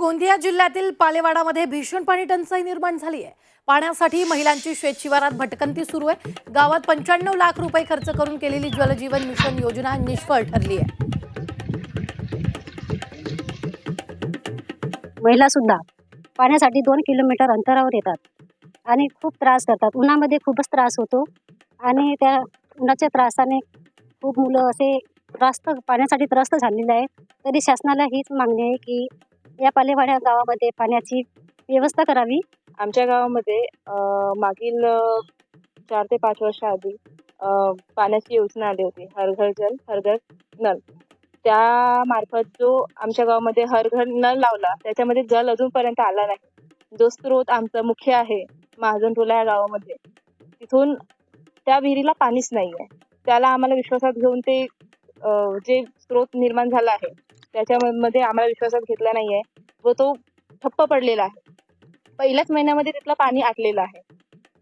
गोंदिया जिल्ह्यातील पालेवाडामध्ये भीषण पाणी टंचाई निर्माण झाली आहे. पाण्यासाठी महिलांची शेतशिवारात भटकंती सुरू आहे. गावात पंच्याण्णव लाख रुपये खर्च करून केलेली जलजीवन मिशन योजना निष्फळ ठरली आहे. महिला सुद्धा पाण्यासाठी दोन किलोमीटर अंतरावर येतात आणि खूप त्रास करतात. उन्हामध्ये खूपच त्रास होतो आणि त्या उन्हाच्या त्रासाने खूप मुलं असे त्रास्त पाण्यासाठी त्रस्त झालेले आहेत. तरी शासनाला हीच मागणी आहे की या पालेवाड्या गावामध्ये पाण्याची व्यवस्था करावी. आमच्या गावामध्ये मागील चार ते पाच वर्षाआधी पाण्याची योजना आली होती हर घर जल हर घर नल त्या मार्फत जो आमच्या गावामध्ये हर घर नल लावला त्याच्यामध्ये जल अजूनपर्यंत आला नाही. जो स्रोत आमचा मुख्य आहे महाजन टोला या गावामध्ये. तिथून त्या विहिरीला पाणीच नाही आहे त्याला आम्हाला विश्वासात घेऊन ते जे स्रोत निर्माण झाला आहे त्याच्यामध्ये आम्हाला विश्वासात घेतला नाही आहे व तो ठप्प पडलेला आहे. पहिल्याच महिन्यामध्ये तिथलं पाणी आटलेलं आहे.